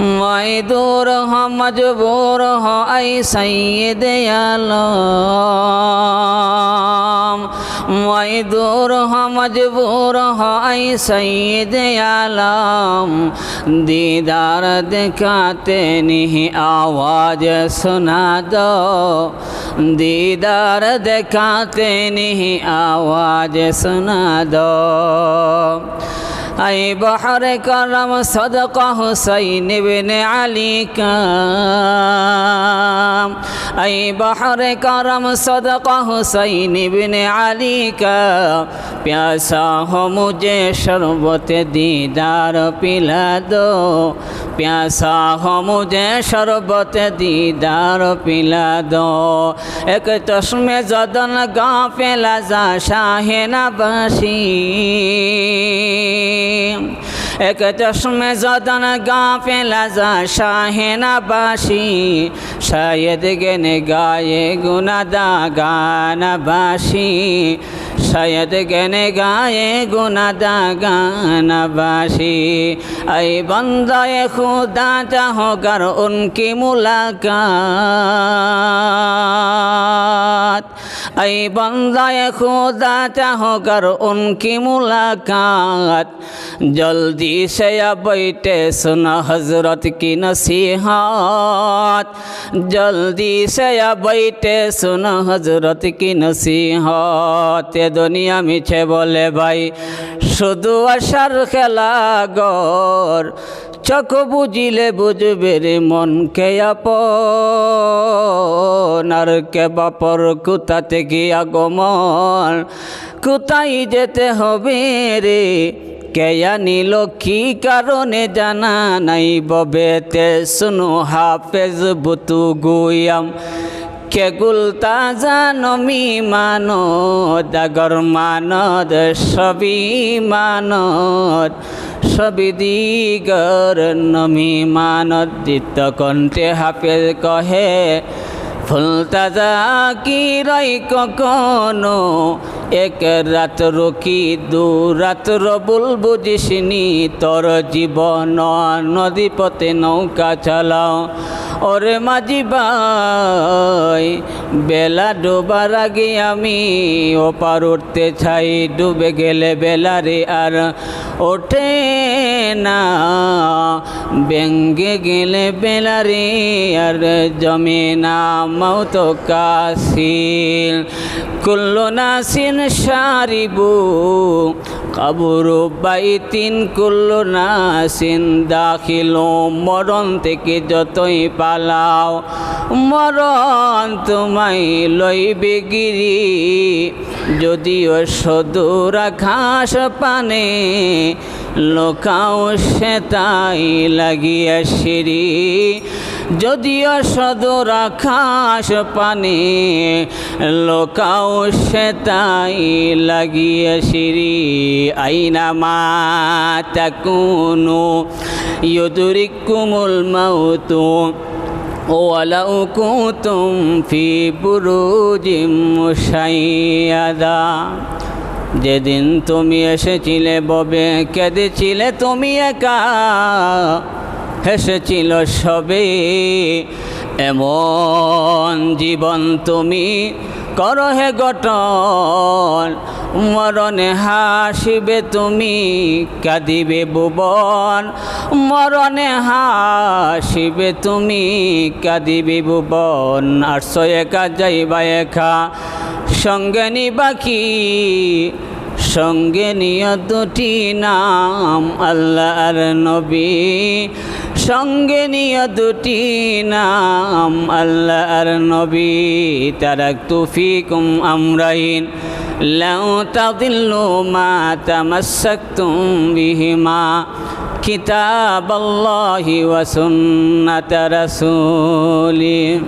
মজদুর হ মজবুর হ আই সৈয়দ আলম। মজদুর হ মজবুর হ আই সৈয়দ আলম। দিদার দেখাতে নিহি আওয়াজ শোনা দো। দিদার দেখাতে নিহি আওয়াজ শোনা দো। আই বহরে করম সদক হুসাইন বিন আলী কাম। আই বহরে করম সদক হুসাইন বিন আলী কাম। প্যাসা হো মুঝে শরবত দিদার পিলা দো। প্যাসা হো মুঝে শরবত দিদার পিলা দো। এক চশমে যদন গা পেলা যা শাহেনা বাসী এক চশমে যদন গা পেলাজা শাহেনা বাসি শায়দ গেনে গায়ে গুনাদা গানা বাসি শায়দ গেনে গায়ে গুনাদা গানা বাসি আই বন্দায় খুদা চাহো গর উনকি মুলাকাত اے بندہ خدا چاہو کر ان کی ملاقات جلدی سے یا بیٹے سنا حضرت کی نصیحات جلدی سے یا بیٹے سنا حضرت کی نصیحات دنیا میچھے بولے بھائی শুধু আশার খেলা গড় চোখ বুঝিলে বুঝবে রে মনকে আপন। আর কে বাপর, কোথা থেকে আগমন? কোথায় যেতে হবে রে? কেয়া নিল কি কারণে জানা নাই? ববেতে শুনু হাফেজ বুতু গুয়াম। কেগুল তাজা নমি মানত আগর মানত, সবই মানত। সবি দিগর নমি মানদিত কণ্ঠে হাফেজ কহে ফুলতাজা কি রই কখনো? এক রাত রকি, দু রাত রবুল বুঝিসনি, তোর জীবন নদী পথে নৌকা চালাও। ওরে মাঝি ভাই, বেলা ডোবার আগে আমি ওপার উঠতে চাই, ডুবে গেলে বেলারে আর ওঠে না। ব্যঙ্গে গেলে বেলারে আর জমে না মৌত কাশিল। কুল্লো নাসিন সারিবু, কাবুরু বাইতিন কুল্লো নাসিন, দাখিল মরণ থেকে যতই পালাও, মরণ তোমায় লইবে গিরি। যদিও সদুর ঘাস পানে লোকাও সে তাই লাগিয়া সিঁড়ি। যদিও সদর আকাশ পানে লোকাও সে তাই লাগিয়ে সিঁড়ি। আইনা মা তাকুনু ইয়দুরিকুমুল মাউতু ওয়ালাউ কুতুম ফি বুরুজিম মুশাইয়াদা। যেদিন তুমি এসেছিলে, ববে কেঁদেছিলে, তুমি একা হেসেছিল সবে। এমন জীবন তুমি করহে গঠন মরণে হাসিবে তুমি, কাঁদিবে ভুবন। মরণে হাসিবে তুমি, কাঁদিবে ভুবন। আটশো একা যাইবা একা, সঙ্গে নিবাকি সঙ্গে নিয় দুটি নাম আল্লাহ আর নবী। সঙ্গে নিয় দুটি নাম আল্লাহ আর নবী। তারাক তুফিকুম আমরাইন। لو تضلوا ما تمسكتم بهما كتاب الله وسنة رسوله.